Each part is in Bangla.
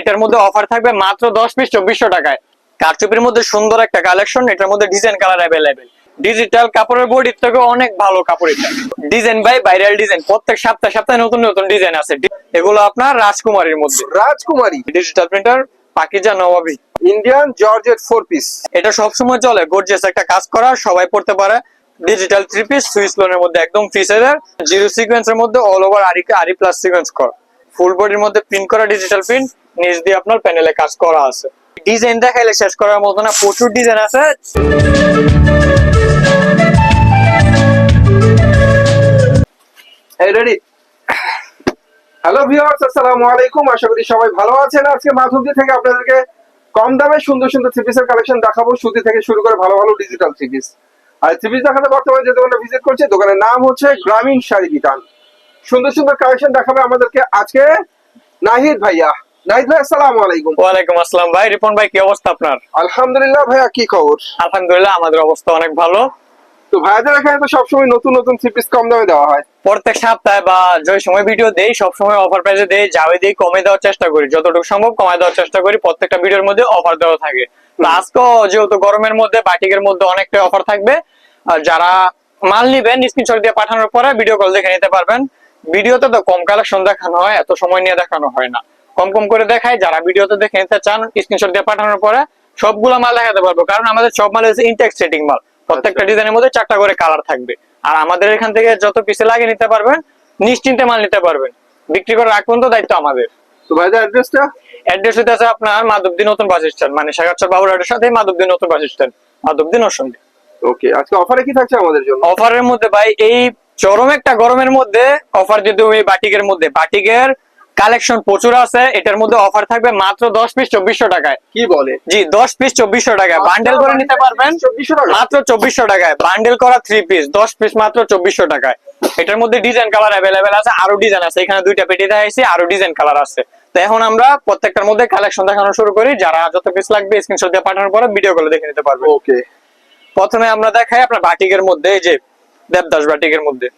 এটার মধ্যে অফার থাকবে মাত্র দশ পিস চব্বিশশো টাকায়। কারচুপির মধ্যে সুন্দর একটা কালেকশন এটার মধ্যে ডিজাইন কালার অ্যাভেলেবেল ডিজিটাল কাপড়ের বডির থেকে অনেক ভালো কাপড় এটা। ডিজাইন বাই ভাইরাল ডিজাইন প্রত্যেক সপ্তাহে সপ্তাহে নতুন নতুন ডিজাইন আছে। এগুলো আপনার রাজকুমারীর মধ্যে। রাজকুমারী। Digital printer Pakiza Nawabi. Indian georgette four piece এটা সবসময় চলে গর্জিয়াস একটা কাজ করা সবাই পড়তে পারে। ডিজিটাল থ্রি পিস সুইস লোনের মধ্যে একদম ফ্রি সাইজের জিরো সিকোয়েন্সের মধ্যে অল ওভার আরি আরি প্লাস সিকোয়েন্স করা। ফুল বডির মধ্যে প্রিন্ট করা ডিজিটাল প্রিন্ট নিচ দিয়ে আপনার প্যানেলে কাজ করা আছে। ডিজাইন দেখাইলে শেষ করার মতো না, প্রচুর ডিজাইন আছে। হ্যালো আসসালামু আলাইকুম। আশা করি সবাই ভালো আছেন। আজকে থেকে আপনাদেরকে কম দামে সুন্দর সুন্দর থ্রি পিসের কালেকশন দেখাবো। সুতি থেকে শুরু করে ভালো ভালো ডিজিটাল থ্রি পিস আর থ্রি পিস দেখাতে বর্তমানে যে দোকানে ভিজিট করছে, দোকানের নাম হচ্ছে গ্রামীণ শাড়ি বিতান। সুন্দর সুন্দর কালেকশন দেখাবে আমাদেরকে আজকে নাহিদ ভাইয়া। নাহিদ ভাই আসসালামু আলাইকুম। ওয়ালাইকুম আসসালাম। ভাই রিপন ভাই কি অবস্থা আপনার? আলহামদুলিল্লাহ ভাইয়া কি খবর? আলহামদুলিল্লাহ আমাদের অবস্থা অনেক ভালো। তো ভাইয়াদের এখানে তো সবসময় নতুন নতুন থ্রি পিস কম দামে দেওয়া হয়। প্রত্যেক সপ্তাহে বা যে সময় ভিডিও দেই সব অফার প্রাইসে দেই যাবে দেই কমে দেওয়ার চেষ্টা করি। যতটুকু সম্ভব কমায় দেওয়ার চেষ্টা করি প্রত্যেকটা ভিডিওর মধ্যে অফার দেওয়া থাকে। তো আজকেও যেহেতু গরমের মধ্যে বাটিকের মধ্যে অনেকটা অফার থাকবে। আর যারা মাল নিবেন স্ক্রিনশট দিয়ে পাঠানোর পরে ভিডিও কল দেখে নিতে পারবেন। ভিডিওতে তো কম কালেকশন দেখানো হয় এত সময় নিয়ে দেখানো হয় না। কম কম করে দেখায় যারা ভিডিওতে দেখে নিতে চান স্ক্রিনশট দিয়ে পাঠানোর পরে সবগুলো মাল দেখাতে পারব। কারণ আমাদের সব মাল হচ্ছে ইনটেক্স সেটিং মাল। প্রত্যেকটা ডিজাইনের মধ্যে চারটা করে কালার থাকবে। আর আমাদের এখান থেকে যত পিসে লাগিয়ে নিতে পারবেন নিশ্চিন্তে মাল নিতে পারবেন। বিক্রি করার আগ পর্যন্ত দায়িত্ব আমাদের। তো ভাইদের অ্যাড্রেসটা অ্যাড্রেস হতে আছে আপনার মাধবদী নতুন বাস স্ট্যান্ড মানে সাগাচ্ছর বাবুরহাটের সাথে মাধবদী নতুন bus stand Madhabdi Narsingdi okay আজকে অফারে কি থাকছে আমাদের জন্য? অফারের মধ্যে ভাই এই চরম একটা গরমের মধ্যে অফার যদি এই বাটিকের মধ্যে বাটিকের কালেকশন প্রচুর আছে এটার মধ্যে অফার থাকবে মাত্র দশ পিস চব্বিশশো টাকায়। কি বলে? জি দশ পিস চব্বিশশো টাকায়। বান্ডেল করে নিতে পারবেন মাত্র চব্বিশশো টাকায়। বান্ডেল করা থ্রি পিস দশ পিস মাত্র চব্বিশশো টাকায়। এটার মধ্যে ডিজাইন কালার অ্যাভেলেবেল আছে আরও ডিজাইন আছে। এখানে দুইটা পেটি দেখাইছি আরও ডিজাইন কালার আছে। তো এখন আমরা প্রত্যেকটার মধ্যে কালেকশন দেখানো শুরু করি। যারা যত পিস লাগবে স্ক্রিনশট দিয়ে পাঠানোর পরে ভিডিও কলে দেখে নিতে পারবে ওকে প্রথমে আমরা দেখাই আপনার বাটিকের মধ্যে এই যে দেবদাস বাটিকের মধ্যে।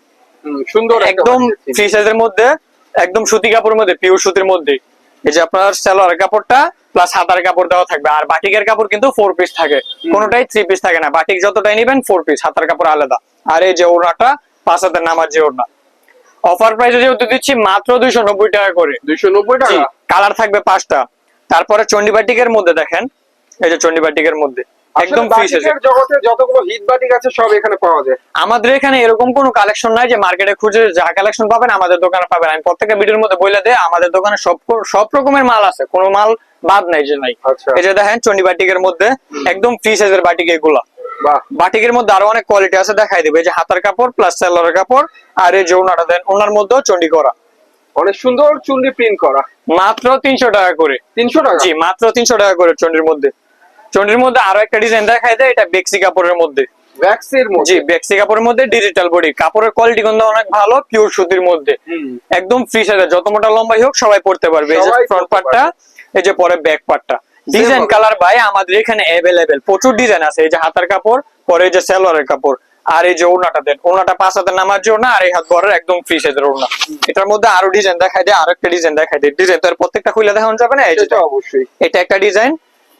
সুন্দর একদম ফ্রি সাইজের মধ্যে। একদম সুতি কাপড়ের মধ্যে পিওর সুতির মধ্যে এই যে আপনার সালোয়ার কাপড়টা প্লাস হাতার কাপড় দেওয়া থাকবে। আর বাটিকের কাপড় কিন্তু ফোর পিস থাকে। কোনোটাই থ্রি পিস থাকে না। বাটিক যতটাই নিবেন ফোর পিস হাতার কাপড় আলাদা। আর এই যে ওড়নাটা পাঁচ হাতের নামার যে ওড়না। অফার প্রাইসে যেহেতু দিচ্ছি মাত্র দুইশো নব্বই টাকা করে। দুইশো নব্বই টাকা? কালার থাকবে পাঁচটা। তারপরে চন্ডিবাটিকের মধ্যে দেখেন। এই যে চন্ডিবাটিকের মধ্যে। একদম ফ্রি জগতে যতগুলো হিট বাটিক আছে সব এখানে পাওয়া যায়। আমাদের এখানে এরকম কোনো কালেকশন নাই যে মার্কেটে খুঁজে যা কালেকশন পাবেন আমাদের দোকানে পাবেন। আমি প্রত্যেকটা ভিডিওর মধ্যে বলে দেয় আমাদের দোকানে সব সব রকমের মাল আছে কোনো মাল বাদ নাই যে নাই। আচ্ছা। এই যে দেখেন চন্ডি বাটিকের মধ্যে একদম ফ্রি সাইজের বাটিক এগুলা। বাটিকের মধ্যে আরও অনেক কোয়ালিটি আছে দেখাই দিবে। যে হাতার কাপড় প্লাস সেলারের কাপড় আর এই যে ওনাটা দেন ওনার মধ্যেও চন্ডি করা। অনেক সুন্দর চুন্ডি প্রিন্ট করা। মাত্র তিনশো টাকা করে। তিনশো টাকা? জি মাত্র তিনশো টাকা করে চন্ডির মধ্যে। চন্ডির মধ্যে আরও একটা ডিজাইন দেখাই দেয় এটা বেক্সি কাপড়ের মধ্যে। জি মধ্যে? বেক্সি কাপড়ের মধ্যে ডিজিটাল বডি কাপড়ের কোয়ালিটি কিন্তু অনেক ভালো পিওর সুতির মধ্যে। একদম ফ্রি সাইজের যত মোটা লম্বাই হোক সবাই পড়তে পারবে। এই যে ফ্রন্ট পরতে পার্টটা এই যে পরে ব্যাক পার্টটা ডিজাইন কালার ভাই আমাদের এখানে অ্যাভেলেবেল প্রচুর ডিজাইন আছে। এই যে হাতার কাপড় পরে এই যে সালোয়ারের কাপড়। আর এই যে ওড়নাটা দেন। ওড়নাটা পাঁচ হাতের নামার জন্য আর এই হাত বরের একদম ফ্রি সাইজের ওড়না। এটার মধ্যে আরও ডিজাইন দেখাই দেয় আর একটা ডিজাইন দেখাই দেয়। ডিজাইন তো প্রত্যেকটা খুলে দেখানো যাবে না? যে অবশ্যই। এটা একটা ডিজাইন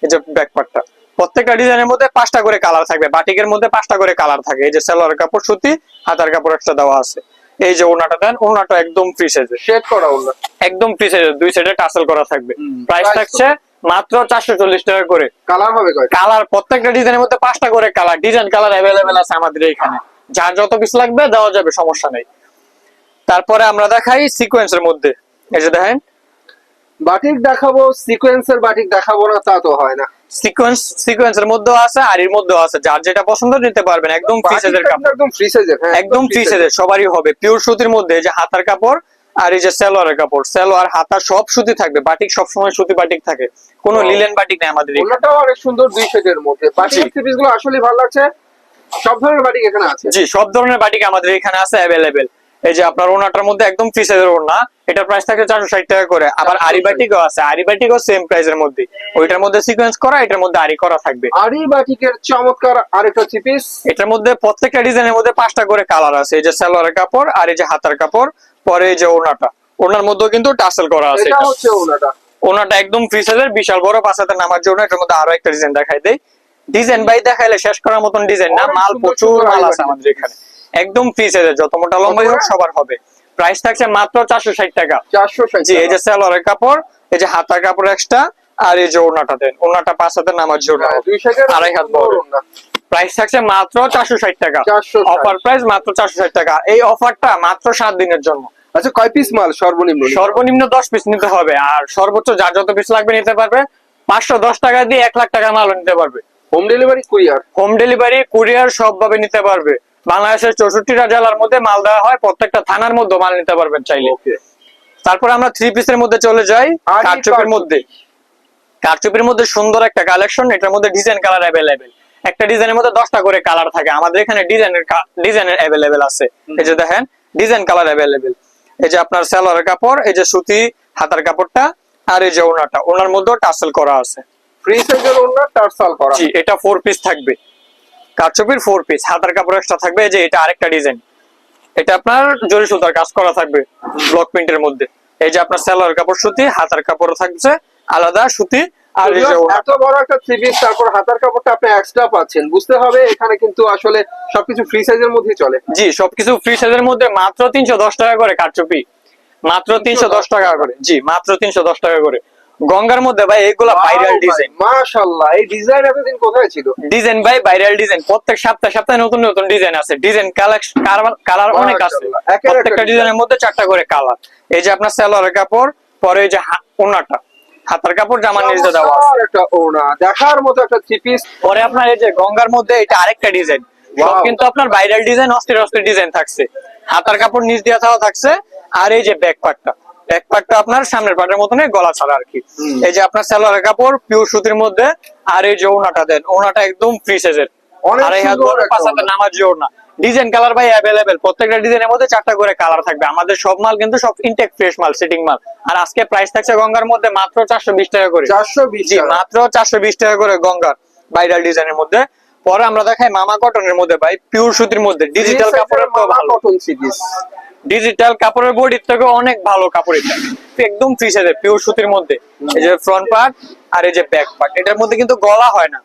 এই যে ব্যাক পার্টটা প্রত্যেকটা ডিজাইনের মধ্যে পাঁচটা করে কালার থাকবে। বাটিকের মধ্যে পাঁচটা করে কালার থাকে। এই যে সালোয়ার কাপড় সুতি হাতার কাপড় একটা দেওয়া আছে। এই যে ওনাটা দেন ওনাটা একদম ফ্রি সাইজের শেড করা ওগুলো একদম ফ্রি সাইজের দুই সাইডে টাসেল করা থাকবে। প্রাইস থাকছে মাত্র চারশো চল্লিশ টাকা করে। কালার হবে কালার প্রত্যেকটা ডিজাইনের মধ্যে পাঁচটা করে কালার ডিজাইন কালার অ্যাভেলেবেল আছে আমাদের এখানে। যার যত পিস লাগবে দেওয়া যাবে সমস্যা নেই। তারপরে আমরা দেখাই সিকোয়েন্সের মধ্যে। এই যে দেখেন বাটিক দেখাবো সিকোয়েন্সের বাটিক দেখাবো না তা তো হয় না। সিকোয়েন্স সিকোয়েন্সের মধ্যেও আছে আর এর মধ্যেও আছে। যার যেটা পছন্দ নিতে পারবেন একদম ফ্রি সাইজের কাপড়। একদম ফ্রি সাইজের হ্যাঁ একদম ফ্রি সাইজের সবারই হবে। পিওর সুতির মধ্যে যে হাতার কাপড় আর এই যে সালোয়ারের কাপড় সালোয়ার হাতা সব সুতি থাকবে। বাটিক সব সময় সুতি বাটিক থাকে। কোনো লিলেন বাটিক নেই আমাদের। ওনাটাও অনেক সুন্দর দুই শেডের মধ্যে। বাটিক জি। থ্রি গুলো আসলে ভালো লাগছে সব ধরনের বাটিক এখানে আছে। জি সব ধরনের বাটিক আমাদের এখানে আছে অ্যাভেলেবেল এই যে আপনার ওনাটার মধ্যে একদম ফ্রি সাইজের ওনা এটার প্রাইস থাকে চারশো ষাট টাকা করে। আবার 460 আরি বাটিকও আছে আরি বাটিকও সেম প্রাইসের মধ্যে। ওইটার মধ্যে সিকোয়েন্স করা এটার মধ্যে আরি করা থাকবে। আরি বাটিকের চমৎকার আরেকটা থ্রি পিস এটার মধ্যে প্রত্যেকটা ডিজাইনের মধ্যে পাঁচটা করে কালার আছে। এই যে সালোয়ারের কাপড় আর এই যে হাতার কাপড় পরে এই যে ওনাটা ওনার মধ্যেও কিন্তু টাসেল করা আছে। এটা। হচ্ছে ওনাটা ওনাটা একদম ফ্রি সাইজের বিশাল বড় পাঁচ হাতে নামার জন্য এটার মধ্যে আরও একটা ডিজাইন দেখাই দেই। ডিজাইন বাই দেখাইলে শেষ করার মতন ডিজাইন না মাল প্রচুর মাল আছে আমাদের এখানে। একদম ফ্রি সাইজের যত মোটা লম্বাই হোক সবার হবে। প্রাইস থাকছে মাত্র চারশো ষাট টাকা। চারশো ষাট জি এই যে সেলরের কাপড় এই যে হাতার কাপড় এক্সট্রা আর এই যে ওনাটা দেন। ওনাটা পাঁচ হাতে নামার জন্য হ্যাঁ, সাইডের আড়াই হাত বড়। প্রাইস থাকছে মাত্র চারশো ষাট টাকা। অফার প্রাইস মাত্র চারশো ষাট টাকা। এই অফারটা মাত্র সাত দিনের জন্য। আচ্ছা কয় পিস মাল? সর্বনিম্ন সর্বনিম্ন দশ পিস নিতে হবে। আর সর্বোচ্চ যার যত পিস লাগবে নিতে পারবে পাঁচশো দশ টাকা দিয়ে এক লাখ টাকা মালও নিতে পারবে। Home delivery courier home delivery courier সব ভাবে নিতে পারবে। বাংলাদেশের চৌষট্টিটা জেলার মধ্যে মাল দেওয়া হয় প্রত্যেকটা থানার মধ্যে মাল নিতে পারবেন চাইলে। তারপর আমরা থ্রি পিসের মধ্যে চলে যাই কারচুপির কারচুপি। মধ্যে। কারচুপির মধ্যে সুন্দর একটা কালেকশন এটার মধ্যে ডিজাইন কালার অ্যাভেলেবেল একটা ডিজাইনের মধ্যে দশটা করে কালার থাকে। আমাদের এখানে ডিজাইনের ডিজাইনের অ্যাভেলেবেল আছে। এই যে দেখেন ডিজাইন কালার অ্যাভেলেবেল এই যে আপনার সালোয়ারের কাপড় এই যে সুতি হাতার কাপড়টা আর এই যে ওনাটা। ওনার মধ্যেও টাসেল করা আছে। ফ্রি সাইজের ওন্না টার্সাল করা জি এটা ফোর পিস থাকবে। কারচুপির ফোর পিস হাতার কাপড় এক্সট্রা থাকবে যে এটা আরেকটা ডিজাইন এটা আপনার জরি সুতার কাজ করা থাকবে ব্লক প্রিন্টের মধ্যে। এই যে আপনার সালোয়ার কাপড় সুতি হাতার কাপড় থাকছে আলাদা সুতি আর এত বড় একটা থ্রি পিস তারপর হাতার কাপড়টা আপনি এক্সট্রা পাচ্ছেন। বুঝতে হবে এখানে কিন্তু আসলে সবকিছু ফ্রি সাইজের মধ্যেই চলে। জি সবকিছু ফ্রি সাইজের মধ্যে মাত্র তিনশো দশ টাকা করে কারচুপি। মাত্র তিনশো দশ টাকা করে। জি মাত্র তিনশো দশ টাকা করে। গঙ্গার মধ্যে ভাই এগুলা ভাইরাল ডিজাইন মাশাআল্লাহ এই ডিজাইন এতদিন কোথায় ছিল? ডিজাইন ভাই ভাইরাল ডিজাইন প্রত্যেক সপ্তাহে সপ্তাহে নতুন নতুন ডিজাইন আছে। ডিজাইন কালেকশন কালার অনেক আছে। প্রত্যেকটা ডিজাইনের মধ্যে চারটা করে কালার এই যে আপনার সালোয়ারের কাপড় পরে এই যে ওনাটা হাতার কাপড় জামার নিচে দেওয়া আছে। একটা ওড়না। দেখার মতো একটা থ্রি পিস পরে আপনার এই যে গঙ্গার মধ্যে এটা আরেকটা ডিজাইন কিন্তু আপনার ভাইরাল ডিজাইন অস্থির অস্থির ডিজাইন থাকছে। হাতার কাপড় নিচ দেওয়া থাকছে। আর এই যে ব্যাক পার্টটা পাটটা আপনার সামনের পার্টের মতন গলা ছাড়া আর কি। এই যে আপনার সালোয়ারের কাপড় পিওর সুতির মধ্যে আর এই যে ওনাটা দেন ওনাটা একদম ফ্রি সাইজের আড়াই হাত বড় পাঁচ হাতে নামার যে ওড়না। ডিজাইন কালার ভাই অ্যাভেলেবেল প্রত্যেকটা ডিজাইনের মধ্যে চারটা করে কালার থাকবে। আমাদের সব মাল কিন্তু সব ইনটেক ফ্রেশ মাল সিটিং মাল। আর আজকে প্রাইস থাকছে গঙ্গার মধ্যে মাত্র চারশো বিশ টাকা করে। চারশো বিশ মাত্র চারশো বিশ টাকা করে গঙ্গার ভাইরাল ডিজাইনের মধ্যে। পরে আমরা দেখাই মামা কটনের মধ্যে ভাই পিওর সুতির মধ্যে। ডিজিটাল কাপড়ের ভালো। কটন ডিজিটাল কাপড়ের বডির থেকে অনেক ভালো কাপড় এটা একদম ফ্রি সাইজের পিওর সুতির মধ্যে। এই যে ফ্রন্ট পার্ট আর এই যে ব্যাক পার্ট এটার মধ্যে কিন্তু গলা হয় না।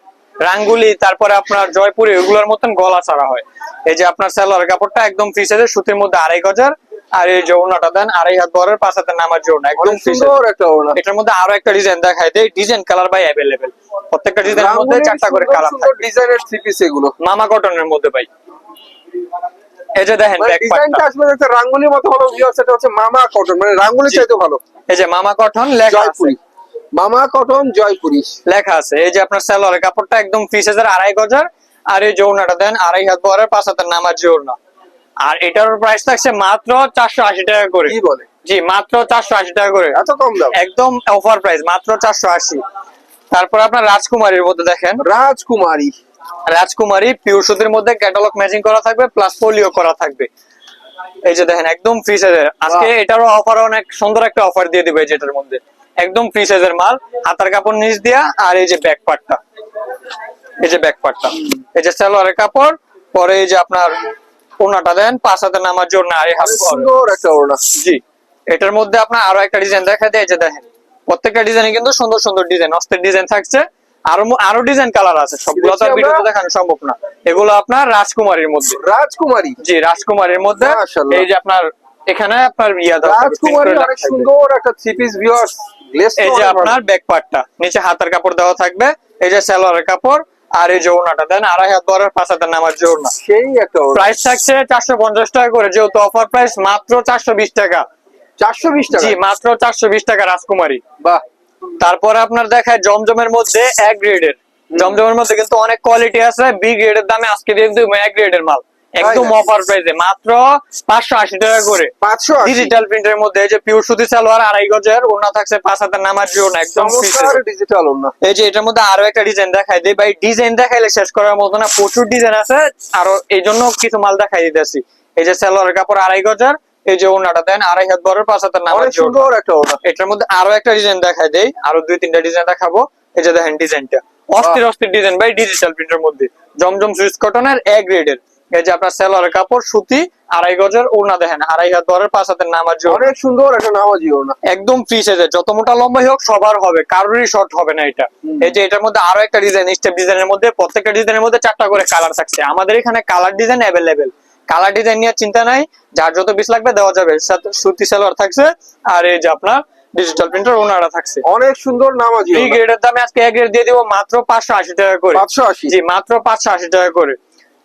রাঙ্গুলি তারপরে আপনার জয়পুরি এগুলোর মতন গলা ছাড়া হয়। এই যে আপনার সালোয়ার কাপড়টা একদম ফ্রি সাইজের সুতির মধ্যে আড়াই গজার আর এই যে ওড়নাটা দেন আড়াই হাত বরের পাঁচ হাতের নামার জন্য একদম সুন্দর একটা ওড়না। এটার মধ্যে আরও একটা ডিজাইন দেখাই দেয় ডিজাইন কালার বাই অ্যাভেলেবেল প্রত্যেকটা ডিজাইনের মধ্যে চারটা করে কালার থাকবে ডিজাইনের থ্রি পিস এগুলো। মামা কটনের মধ্যে ভাই। এই যে দেখেন মানে ডিজাইনটা আসলে দেখতে রাঙ্গুলির মতো হলো ভিউয়ার্স এটা হচ্ছে মামা কটন মানে চাইতে ভালো। এই যে মামা কটন লেখা আছে। মামা কটন জয়পুরি। লেখা আছে। এই যে আপনার সালোয়ারের কাপড়টা একদম সাইজের আড়াই গজার আর এই দেন আড়াই হাত বহরের পাঁচ হাতের নামার যে ওড়না। আর এটার প্রাইস থাকছে মাত্র চারশো আশি টাকা করে। কি বলে? জি মাত্র চারশো আশি টাকা করে। এত কম দাম? একদম অফার প্রাইস মাত্র চারশো আশি। তারপর আপনার রাজকুমারীর মধ্যে দেখেন। রাজকুমারী। রাজকুমারী পিওর সুতির মধ্যে ক্যাটালগ ম্যাচিং করা থাকবে প্লাস ফোলিও করা থাকবে। এই যে দেখেন একদম ফ্রি সাইজের আজকে এটারও অফার অনেক সুন্দর একটা অফার দিয়ে দিবে যেটার মধ্যে। একদম ফ্রি সাইজের মাল হাতার কাপড় নিচ দিয়া আর এই যে ব্যাক পার্টটা এই যে ব্যাক পার্টটা এই যে সালোয়ারের কাপড় পরে এই যে আপনার ওনাটা দেন পাঁচ হাতে নামার জন্য আর এই হাত সুন্দর একটা ওড়না। জি। এটার মধ্যে আপনার আরও একটা ডিজাইন দেখা দেয় এই যে দেখেন। প্রত্যেকটা ডিজাইনে কিন্তু সুন্দর সুন্দর ডিজাইন অস্থির ডিজাইন থাকছে। আরও আরও ডিজাইন কালার আছে। সবগুলো তো ভিডিওতে দেখানো সম্ভব না। এগুলো আপনার রাজকুমারীর মধ্যে। রাজকুমারী? জি রাজকুমারীর মধ্যে। এই যে আপনার এখানে আপনার ইয়া রাজকুমারী অনেক সুন্দর একটা থ্রি পিস ভিউয়ার্স এই যে আপনার ব্যাক পার্টটা নিচে হাতের কাপড় দেওয়া থাকবে। এই যে সালোয়ারের কাপড় আর এই যে দেন আড়াই হাত বড় পাঁচ হাতের নামার যে সেই একটা প্রাইস থাকছে চারশো পঞ্চাশ টাকা করে যেহেতু অফার প্রাইস মাত্র চারশো বিশ টাকা। চারশো বিশ টাকা? জি মাত্র চারশো বিশ টাকা রাজকুমারী। বাহ। তারপরে আপনার দেখায় জমজমের মধ্যে এক গ্রেডের। জমজমের মধ্যে কিন্তু অনেক কোয়ালিটি আছে বি গ্রেডের দামে আজকে দিয়ে দিবো এক গ্রেডের মাল। একদম অফার প্রাইসে মাত্র পাঁচশো আশি টাকা করে। ডিজিটাল প্রিন্টের মধ্যে এই যে পিওর সুতি সালোয়ার আড়াই গজের ওনা থাকছে পাঁচ হাজার নামার জন্য একদম ডিজিটাল এই যে এটার মধ্যে আরও একটা ডিজাইন দেখাই দিই। ভাই ডিজাইন দেখাইলে শেষ করার মতো না প্রচুর ডিজাইন আছে। আরও এই জন্য কিছু মাল দেখাই দিতেছি। এই যে সালোয়ার কাপড় আড়াই গজার এই যে ওনাটা দেন আড়াই হাত বড় পাঁচ সুন্দর একটা ওড়না। এটার মধ্যে আরও একটা ডিজাইন দেই আরও দুই তিনটা ডিজাইন দেখাবো। এই যে দেখেন ডিজাইনটা অস্থির অস্থির ডিজাইন ভাই ডিজিটাল প্রিন্টের মধ্যে। জমজম সুইস কটনের এ গ্রেডের এই যে আপনার সেলোয়ার কাপড় সুতি আড়াই গজের ওড়না দেখেন। আড়াই হাত বরের পাঁচ হাতের অনেক সুন্দর একটা নামাজি ওড়না। একদম ফ্রি সাইজের যত মোটা লম্বাই হোক সবার হবে। কারোরই শর্ট হবে না এটা। এই যে এটার মধ্যে আরও একটা ডিজাইন স্টেপ ডিজাইনের মধ্যে প্রত্যেকটা ডিজাইনের মধ্যে চারটা করে কালার থাকছে। আমাদের এখানে colour design available colour design নিয়ে চিন্তা নাই। যার যত পিস লাগবে দেওয়া যাবে। সুতি সালোয়ার থাকছে আর এই যে আপনার ডিজিটাল প্রিন্টার ওনারা থাকছে। অনেক সুন্দর নামাজি থ্রি গ্রেডের দামে আজকে এক গ্রেড দিয়ে দিব মাত্র পাঁচশো আশি টাকা করে। পাঁচশো আশি? জি মাত্র পাঁচশো আশি টাকা করে।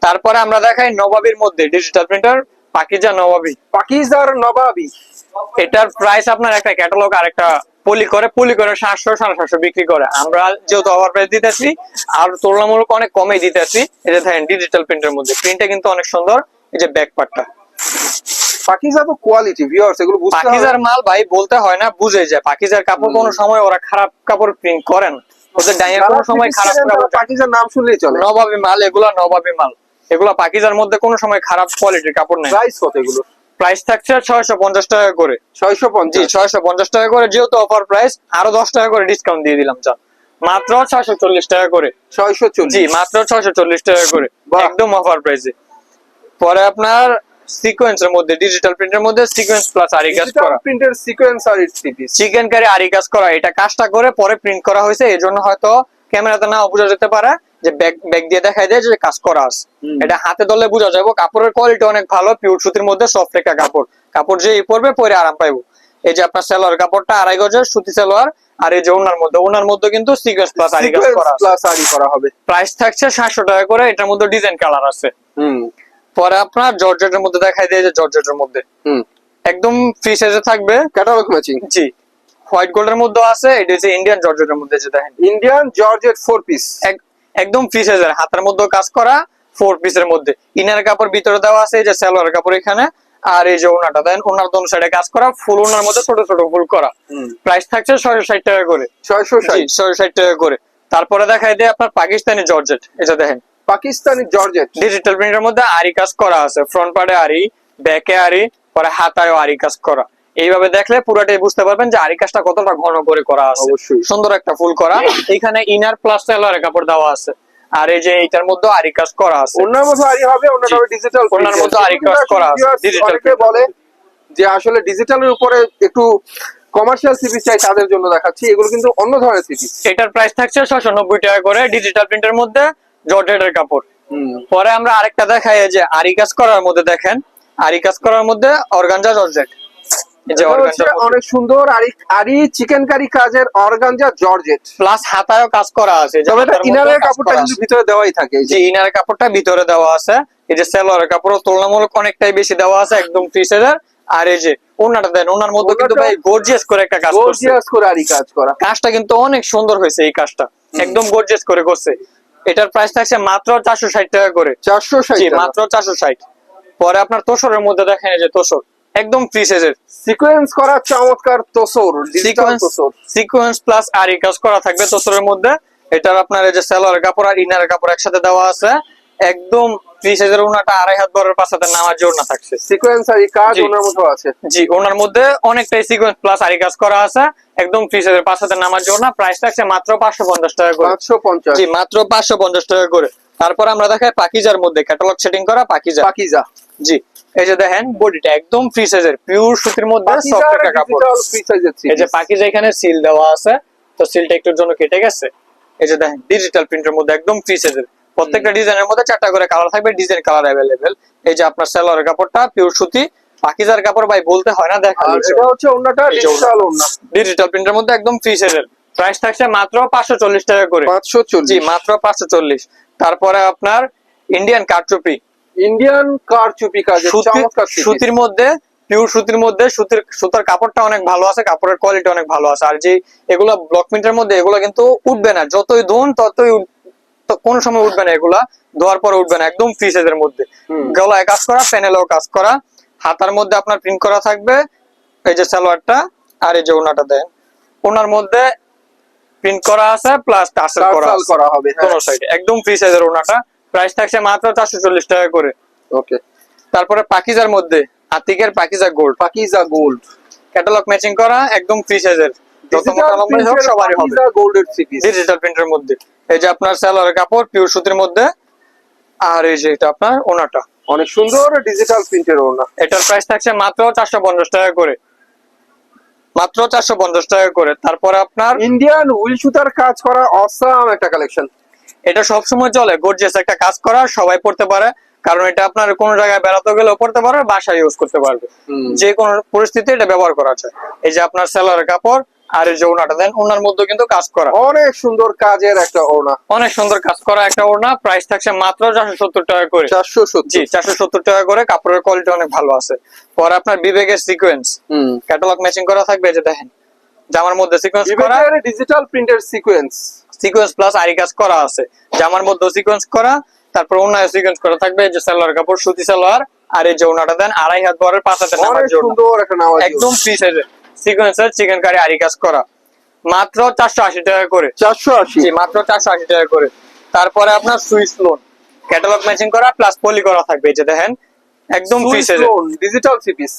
তারপরে আমরা দেখাই নবাবির মধ্যে ডিজিটাল প্রিন্টার পাকিজা নবাবি। পাকিজার নবাবি। এটার প্রাইস আপনার একটা ক্যাটালগ আর একটা পলি করে। পলি করে সাতশো সাড়ে সাতশো বিক্রি করে। আমরা যেহেতু ওভার প্রাইস দিতেছি আর তুলনামূলক অনেক কমে দিতেছি। এটা দেখেন ডিজিটাল প্রিন্টের মধ্যে। প্রিন্টটা কিন্তু অনেক সুন্দর। এই যে ব্যাক পার্টটা পাকিজা তো কোয়ালিটি ভিউয়ার্স এগুলো বুঝতে পাকিজার মাল ভাই বলতে হয় না বুঝে যায়। পাকিজার কাপড় কোনো সময় ওরা খারাপ কাপড় প্রিন্ট করেন ওদের ডাইয়ের কোনো সময় খারাপ কাপড় পাকিজার নাম শুনলেই চলে। নবাবী মাল এগুলা নবাবী মাল। এগুলা পাকিজার মধ্যে কোনো সময় খারাপ কোয়ালিটির কাপড় নেই। প্রাইস কত এগুলো? প্রাইস থাকছে ছয়শো পঞ্চাশ টাকা করে। ছয়শো জি পঞ্চাশ ছয়শো পঞ্চাশ টাকা করে। যেহেতু অফার প্রাইস আরও দশ টাকা করে ডিসকাউন্ট দিয়ে দিলাম চা মাত্র ছয়শো চল্লিশ টাকা করে। ছয়শো জি মাত্র ছয়শো চল্লিশ টাকা করে। একদম অফার প্রাইসে পরে আপনার সিকোয়েন্সের মধ্যে ডিজিটাল প্রিন্টের মধ্যে সিকোয়েন্স প্লাস আরি কাজ করা। প্রিন্টের সিকোয়েন্স আর থ্রি পিস চিকেন কারি আরি কাজ করা এটা কাজটা করে পরে প্রিন্ট করা হয়েছে এই জন্য হয়তো ক্যামেরাতে না বোঝা যেতে পারে যে ব্যাগ ব্যাগ দিয়ে দেখাই দেয় যে কাজ করা আছে। এটা হাতে ধরলে বোঝা যাবে কাপড়ের কোয়ালিটি অনেক ভালো পিওর সুতির মধ্যে সফট একটা কাপড়। কাপড় যে পরবে পরে আরাম পাইবো। এই যে আপনার সালোয়ার কাপড়টা আড়াই গজের সুতি সালোয়ার আর এই যে ওনার মধ্যে ওনার মধ্যে কিন্তু সিকোয়েন্স প্লাস আরি কাজ করা প্লাস আরি করা হবে। প্রাইস থাকছে সাতশো টাকা করে এটার মধ্যে ডিজাইন কালার আছে। হুম। পরে আপনার জর্জেটের মধ্যে দেখাই দেয় যে জর্জেটের মধ্যে। হুম। একদম ফ্রি সাইজে থাকবে। ক্যাটালগ ম্যাচিং জি। হোয়াইট গোল্ডের মধ্যে আছে এটা হচ্ছে ইন্ডিয়ান জর্জেটের মধ্যে যে দেখেন। ইন্ডিয়ান জর্জেট ফোর পিস একদম ফ্রি সাইজের হাতের মধ্যে কাজ করা ফোর পিসের মধ্যে। ইনার কাপড় ভিতরে দেওয়া আছে এই যে সালোয়ার কাপড় এখানে আর এই যে ওনাটা দেন ওনার দোনো সাইডে কাজ করা ফুল ওনার মধ্যে ছোট ছোট ফুল করা। প্রাইস থাকছে ছয়শো ষাট টাকা করে। ছয়শো ষাট। ছয়শো ষাট টাকা করে। তারপরে দেখাই দেয় আপনার পাকিস্তানি জর্জেট এটা দেখেন। পাকিস্তানি জর্জেট। ডিজিটাল প্রিন্টের মধ্যে আরি কাজ করা আছে। ফ্রন্ট পার্টে আরি ব্যাকে আরি পরে হাতায়ও আরি কাজ করা। এইভাবে দেখলে পুরোটাই বুঝতে পারবেন যে আরি কাজটা কতটা ঘন করে করা আছে। অবশ্যই। সুন্দর একটা ফুল করা। এখানে ইনার প্লাস সালোয়ারের কাপড় দেওয়া আছে। আর এই যে এইটার মধ্যে আরি কাজ করা আছে। ওনার মতো আরি হবে ওনার। হবে ডিজিটাল ওনার মতো আরি কাজ করা আছে, ডিজিটাল। বলে যে আসলে ডিজিটালের উপরে একটু কমার্শিয়াল সিপি চাই তাদের জন্য দেখাচ্ছি। এগুলো কিন্তু অন্য ধরনের সিপি এটার প্রাইস থাকছে ছশো নব্বই টাকা করে ডিজিটাল প্রিন্টের মধ্যে। জর্জেটের কাপড়। পরে আমরা আরেকটা দেখাই যে আরি কাজ করার মধ্যে দেখেন আরি কাজ করার মধ্যে অর্গানজা জর্জেট। অনেক সুন্দর আরি আরি চিকেন কারি কাজের অর্গানজা জর্জেট। প্লাস হাতায়ও কাজ করা আছে ইনারের কাপড়টা কিন্তু ভিতরে দেওয়াই থাকে এই যে। কাপড়টা ভিতরে দেওয়া আছে। এই যে সেলোয়ারের কাপড় তুলনামূলক অনেকটাই বেশি দেওয়া আছে একদম আর এই যে ওনাটা দেন ওনার মধ্যে কিন্তু ওনাটা- ভাই গর্জিয়াস করে একটা কাজ গর্জিয়াস করে আরি কাজ করা। কাজটা কিন্তু অনেক সুন্দর হয়েছে এই কাজটা। একদম গর্জিয়াস করে করছে। এটার প্রাইস থাকছে মাত্র চারশো ষাট টাকা করে। চারশো ষাট মাত্র চারশো ষাট। পরে আপনার তোসরের মধ্যে দেখেন যে তোসর একদম ফ্রি সাইজের সিকোয়েন্স করা চমৎকার তোসর সিকোয়েন্স প্লাস আরি কাজ করা থাকবে তোষরের মধ্যে। এটার আপনার এই যে সালোয়ার কাপড় আর ইনার কাপড় একসাথে দেওয়া আছে। একদম ফ্রি সাইজের ওনাটা আড়াই হাত বরের নামার জন্য থাকছে। সিকোয়েন্স আরি কাজ ওনার মতো আছে। জি ওনার মধ্যে অনেকটাই সিকোয়েন্স প্লাস আরি কাজ করা আছে। একদম সাইজের পাশাতে নামার জন্য। প্রাইস থাকছে মাত্র পাঁচশো পঞ্চাশ টাকা করে। পাঁচশো পঞ্চাশ। জি মাত্র পাঁচশো পঞ্চাশ টাকা করে। তারপর আমরা দেখাই পাকিজার মধ্যে ক্যাটালগ সেটিং করা পাকিজা। পাকিজা। জি এই যে দেখেন বডিটা একদম ফ্রি সাইজের পিওর সুতির মধ্যে সফট একটা কাপড়। এই যে পাকিজা এখানে সিল দেওয়া আছে। তো সিলটা একটুর জন্য কেটে গেছে। এই যে দেখেন ডিজিটাল প্রিন্টের মধ্যে একদম ফ্রি সাইজের প্রত্যেকটা ডিজাইনের মধ্যে চারটা করে কালার থাকবে ডিজাইন কালার অ্যাভেলেবেল এই যে আপনার সালোয়ারের কাপড়টা পিওর সুতি। পাকিজার কাপড় ভাই বলতে হয় না দেখা এটা হচ্ছে ওন্নাটা ডিজিটাল ওন্না। ডিজিটাল প্রিন্টের মধ্যে একদম ফ্রি সাইজের প্রাইস থাকছে মাত্র পাঁচশো চল্লিশ টাকা করে। পাঁচশো জি মাত্র পাঁচশো চল্লিশ। তারপরে আপনার ইন্ডিয়ান কারচুপি। ইন্ডিয়ান কারচুপি সুতির চমৎকার সুতির মধ্যে পিওর সুতির মধ্যে সুতির সুতার কাপড়টা অনেক ভালো আছে কাপড়ের কোয়ালিটি অনেক ভালো আছে। আর যে এগুলো ব্লক প্রিন্টের মধ্যে এগুলো কিন্তু উঠবে না। যতই ধুন ততই কোন সময় উঠবে না এগুলা ধোয়ার পর উঠবে না একদম ফ্রি সাইজের মধ্যে। গলায় কাজ করা প্যানেলেও কাজ করা হাতার মধ্যে আপনার প্রিন্ট করা থাকবে এই যে সালোয়ারটা আর এই যে ওনাটা দেন। ওনার মধ্যে প্রিন্ট করা আছে প্লাস টাসেল করা করা হবে হ্যাঁ। কোন সাইডে একদম ফ্রি সাইজের ওনাটা। প্রাইস থাকছে মাত্র চারশো চল্লিশ টাকা করে। ওকে তারপরে পাকিজার মধ্যে আতিকের Pakiza gold Pakiza gold catalogue matching করা একদম ফ্রি সাইজের যত মোটা লম্বাই হোক সবারই হবে। ডিজিটাল প্রিন্টের মধ্যে। এই যে আপনার সালোয়ার কাপড় পিওর সুতির মধ্যে। আর এই যে এটা আপনার ওনাটা। অনেক সুন্দর ডিজিটাল প্রিন্টের ওনা এটার প্রাইস থাকছে মাত্র চারশো পঞ্চাশ টাকা করে। মাত্র চারশো পঞ্চাশ টাকা করে। তারপরে আপনার ইন্ডিয়ান উইল সুতার কাজ করা অসাম একটা কালেকশন এটা সবসময় চলে। গর্জিয়াস একটা কাজ করা সবাই পড়তে পারে। কারণ এটা আপনার কোনো জায়গায় বেড়াতে গেলেও পড়তে পারবে বাসায় ইউজ করতে পারবে। যে কোনো পরিস্থিতি এটা ব্যবহার করা যায়। এই যে আপনার সেলার কাপড় আর এই যে ওনাটা দেন ওনার মধ্যে কিন্তু কাজ করা। অনেক সুন্দর কাজের একটা ওড়না। অনেক সুন্দর কাজ করা একটা ওড়না প্রাইস থাকছে মাত্র চারশো সত্তর টাকা করে। চারশো জি সত্তর চারশো সত্তর টাকা করে কাপড়ের কোয়ালিটি অনেক ভালো আছে। পরে আপনার বিবেকের সিকোয়েন্স ক্যাটালগ ম্যাচিং করা থাকবে যে দেখেন জামার মধ্যে সিকোয়েন্স করা। ডিজিটাল প্রিন্টের সিকোয়েন্স সিকোয়েন্স প্লাস আরি কাজ করা আছে। জামার মধ্যে সিকোয়েন্স করা তারপর ওনায় সিকোয়েন্স করা থাকবে যে সালোয়ার কাপড় সুতি সালোয়ার আর এই যে ওনাটা দেন আড়াই হাত বরের পাঁচ একটা একদম ফ্রি সাইজের সিকোয়েন্সের চিকেন কারি আরি কাজ করা। মাত্র চারশো আশি টাকা করে। চারশো আশি। মাত্র চারশো আশি টাকা করে। তারপরে আপনার সুইস লোন ক্যাটালগ ম্যাচিং করা প্লাস পলি করা থাকবে এই যে দেখেন একদম ফ্রি সাইজের digital three piece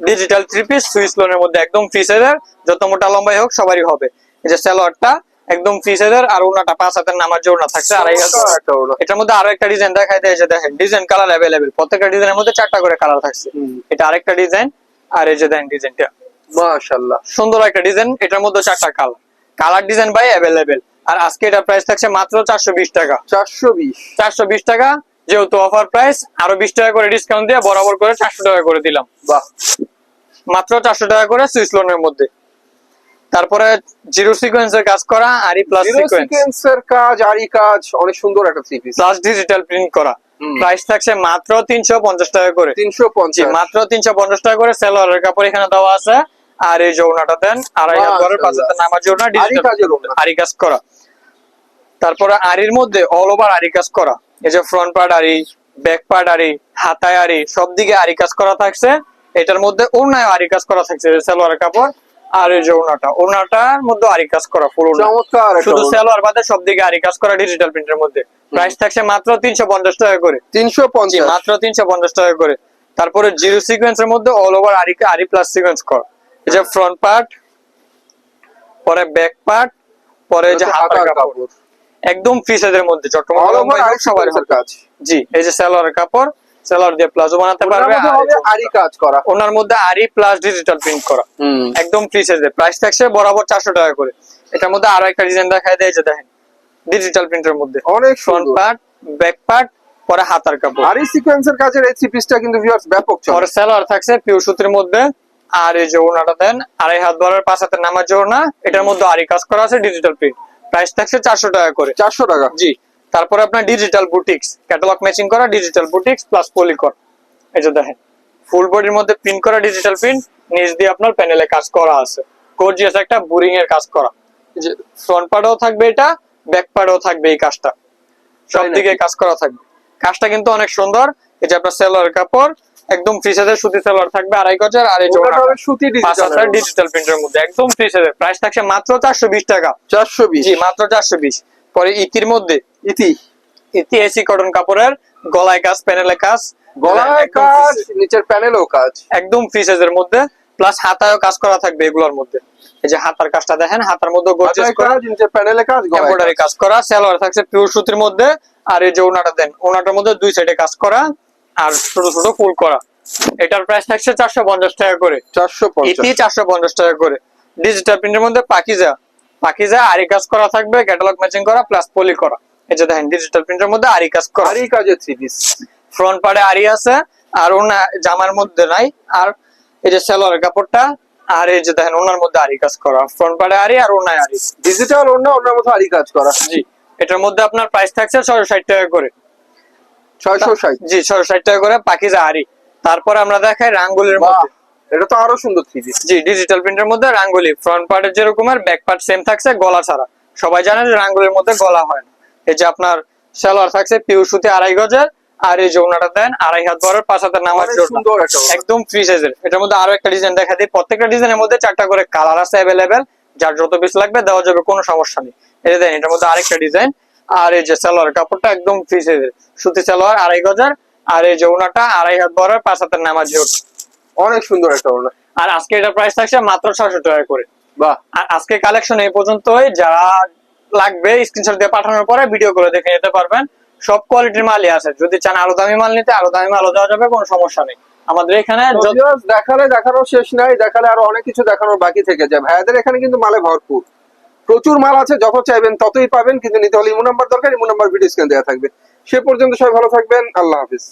digital three piece Swiss লোনের মধ্যে একদম ফ্রি সাইজের যত মোটা লম্বাই হোক সবারই হবে। এই যে সালোয়ারটা একদম ফ্রি সাইজের আর ওনাটা পাঁচ হাতের নামার জন্য থাকছে আড়াই এটার মধ্যে আরও একটা ডিজাইন দেখাই দেয় যে দেখেন ডিজাইন কালার অ্যাভেলেবেল প্রত্যেকটা ডিজাইনের মধ্যে চারটা করে কালার থাকছে। এটা আরেকটা ডিজাইন আর এই যে দেখেন ডিজাইনটা মাশাআল্লাহ। সুন্দর একটা ডিজাইন এটার মধ্যে চারটা কালার কালার ডিজাইন অ্যাভেলেবেল আর আজকে এটা প্রাইস থাকছে মাত্র চারশো বিশ টাকা। চারশো বিশ। চারশো বিশ টাকা যেহেতু অফার প্রাইস আরও বিশ টাকা করে ডিসকাউন্ট দিয়ে বরাবর করে চারশো টাকা করে দিলাম। বাহ। মাত্র চারশো টাকা করে সুইস লোনের মধ্যে। তারপরে জিরো সিকোয়েন্সের কাজ করা আরি প্লাস সিকোয়েন্সের কাজ আরি কাজ অনেক সুন্দর একটা three piece plus digital print করা। প্রাইস থাকছে মাত্র তিনশো পঞ্চাশ টাকা করে। তিনশো জি পঞ্চাশ মাত্র তিনশো পঞ্চাশ টাকা করে সেলোয়ারের কাপড় এখানে দেওয়া আছে। আর এই যৌনাটা দেন আড়াই হাত পাঁচ হাতের আরি ডিজিটাল আরি কাজ করা। তারপরে আরির মধ্যে অল ওভার আরি কাজ করা। এই যে ফ্রন্ট পার্ট আরি ব্যাক পার্ট আরি হাতায় আরি সব দিকে আরি কাজ করা থাকছে। এটার মধ্যে ওড়নায় আরি কাজ করা থাকছে যে সালোয়ারের কাপড় আর এই যে ওড়নাটা ওড়নাটার মধ্যে আরি কাজ করা চমৎকার শুধু সালোয়ার বাদে সব দিকে আরি কাজ করা ডিজিটাল প্রিন্টের মধ্যে। প্রাইস থাকছে মাত্র তিনশো পঞ্চাশ টাকা করে। তিনশো পঞ্চাশ। মাত্র তিনশো পঞ্চাশ টাকা করে। তারপরে জিরো সিকোয়েন্সের মধ্যে অল ওভার আরি আরি প্লাস সিকোয়েন্স কর। এই যে ফ্রন্ট পার্ট পরে ব্যাক পার্ট পরে যে হাতার কাপড়। একদম ফ্রি সাইজের মধ্যে চট্টগ্রাম সবার কাজ। জি এই যে সালোয়ারের কাপড় সালোয়ার দিয়ে প্লাজো বানাতে পারবে আর কাজ করা। ওনার মধ্যে আরি প্লাস ডিজিটাল প্রিন্ট করা। একদম ফ্রি প্রাইস থাকছে বরাবর চারশো টাকা করে। এটার মধ্যে আরও একটা ডিজাইন দেখায় দেয় যে দেখেন ডিজিটাল প্রিন্টের মধ্যে। অনেক ফ্রন্ট পার্ট ব্যাক পার্ট পরে হাতার কাপড়। আরি সিকোয়েন্সের কাজের এই থ্রি পিসটা কিন্তু ভিউয়ার্স ব্যাপক চলে। পরে সালোয়ার থাকছে পিউ সুতির মধ্যে। আর এই যে ওনাটা দেন আড়াই হাত বরাবর পাঁচ হাতের নামার জন্য এটার মধ্যে আরি কাজ করা আছে ডিজিটাল প্রিন্ট প্রাইস থাকছে চারশো টাকা করে। চারশো টাকা? জি। তারপরে আপনার ডিজিটাল বুটিক্স ক্যাটালগ ম্যাচিং করা ডিজিটাল বুটিক্স প্লাস পলিকর এই যে দেখেন ফুল বডির মধ্যে প্রিন্ট করা ডিজিটাল প্রিন্ট নিচ দিয়ে আপনার প্যানেলে কাজ করা আছে। গর্জিয়াস একটা বুরিং এর কাজ করা। যে ফ্রন্ট পার্টও থাকবে এটা ব্যাক পার্টও থাকবে এই কাজটা। সব দিকে কাজ করা থাকবে। কাজটা কিন্তু অনেক সুন্দর। এই যে আপনার সেলোয়ার কাপড় একদম ফ্রি সাইজের সুতি সেলোয়ার থাকবে আড়াই গজের আর এই ওটা হবে সুতি ডিজিটাল ডিজিটাল প্রিন্টের মধ্যে। একদম ফ্রি সাইজের প্রাইস থাকছে মাত্র চারশো বিশ টাকা। চারশো বিশ। জি মাত্র চারশো বিশ। পরে ইতির মধ্যে। ইতি। ইতি এসি কটন কাপড়ের গলায় কাজ প্যানেলে কাজ। গলায় কাজ নিচের প্যানেলও কাজ। একদম ফ্রি সাইজের মধ্যে। প্লাস হাতায়ও কাজ করা থাকবে এগুলোর মধ্যে। এই যে হাতার কাজটা দেখেন হাতার মধ্যে গর্জিয়াস মাথায় করা নিচের প্যানেলে কাজ এমব্রয়ডারি কাজ। করা। সালোয়ার থাকছে পিওর সুতির মধ্যে। আর এই যে ওনাটা দেন ওনাটার মধ্যে দুই সাইডে কাজ করা। আর ছোট ছোট ফুল করা। এটার প্রাইস থাকছে চারশো পঞ্চাশ টাকা করে। চারশো চারশো পঞ্চাশ টাকা করে। ডিজিটাল প্রিন্টের মধ্যে পাকিজা। পাকিজা আরি কাজ করা থাকবে ক্যাটালগ ম্যাচিং করা প্লাস পলি করা। এই যে দেখেন ডিজিটাল প্রিন্টের মধ্যে আরি কাজ করা। আরি থ্রি পিস ফ্রন্ট পার্টে আরি আছে আর ওনা জামার মধ্যে নাই। আর এই যে সালোয়ারের কাপড়টা আর এই যে দেখেন ওনার মধ্যে আরি কাজ করা। ফ্রন্ট পার্টে আরি আর ওনায় আরি। ডিজিটাল অন্য অন্যের মতো আরি কাজ করা। জি এটার মধ্যে আপনার প্রাইস থাকছে ছয়শো ষাট টাকা করে। ছয়শো ষাট। জি ছয়শো ষাট টাকা করে তারপর আমরা দেখাই রাঙ্গুলির বাহ মধ্যে। এটা তো আরও সুন্দর থ্রি পিস জি ডিজিটাল প্রিন্টের মধ্যে রাঙ্গুলি। ফ্রন্ট পার্টের যেরকম আর ব্যাক পার্ট সেম থাকছে গলা ছাড়া। সবাই জানেন যে রাঙ্গুলির মধ্যে গলা হয় না। এই যে আপনার সালোয়ার থাকছে পিউ সুতি আড়াই গজের। আর এই যৌনাটা দেন আড়াই হাত বরের পাঁচ হাতের নামার জন্য একদম ফ্রি সাইজের এটার মধ্যে আরও একটা ডিজাইন দেখা দিই। প্রত্যেকটা ডিজাইনের মধ্যে চারটা করে কালার আছে অ্যাভেলেবেল যার যত পিস লাগবে দেওয়া যাবে কোনো সমস্যা নেই। যে দেন এটার মধ্যে আরেকটা ডিজাইন আর এই যে সালোয়ার কাপড়টা একদম ফ্রি সাইজের। সুতি সালোয়ার আড়াই গজার আর এই যৌনাটা আড়াই হাত বরের পাঁচ হাতের নামার জন্য অনেক সুন্দর একটা ওড়না। আর আজকে এটা প্রাইস থাকছে মাত্র ছয়শো টাকা করে। বাহ। আর আজকে কালেকশন এই পর্যন্তই। যারা লাগবে স্ক্রিনশট দিয়ে পাঠানোর পরে ভিডিও করে দেখে নিতে পারবেন। সব কোয়ালিটির মালই আছে। যদি চান আরও দামি মাল নিতে আরও দামি মালও দেওয়া যাবে কোনো সমস্যা নেই। আমাদের এখানে দেখালে দেখানোর শেষ নাই। দেখালে আরও অনেক কিছু দেখানোর বাকি থেকে যায়। ভাইয়াদের এখানে কিন্তু মালে ভরপুর। প্রচুর মাল আছে যত চাইবেন ততই পাবেন, কিন্তু নিতে হলে ইমো নাম্বার দরকার, ইমো নাম্বার ভিডিও স্ক্যান দেওয়া থাকবে। সে পর্যন্ত সবাই ভালো থাকবেন, আল্লাহ হাফিজ।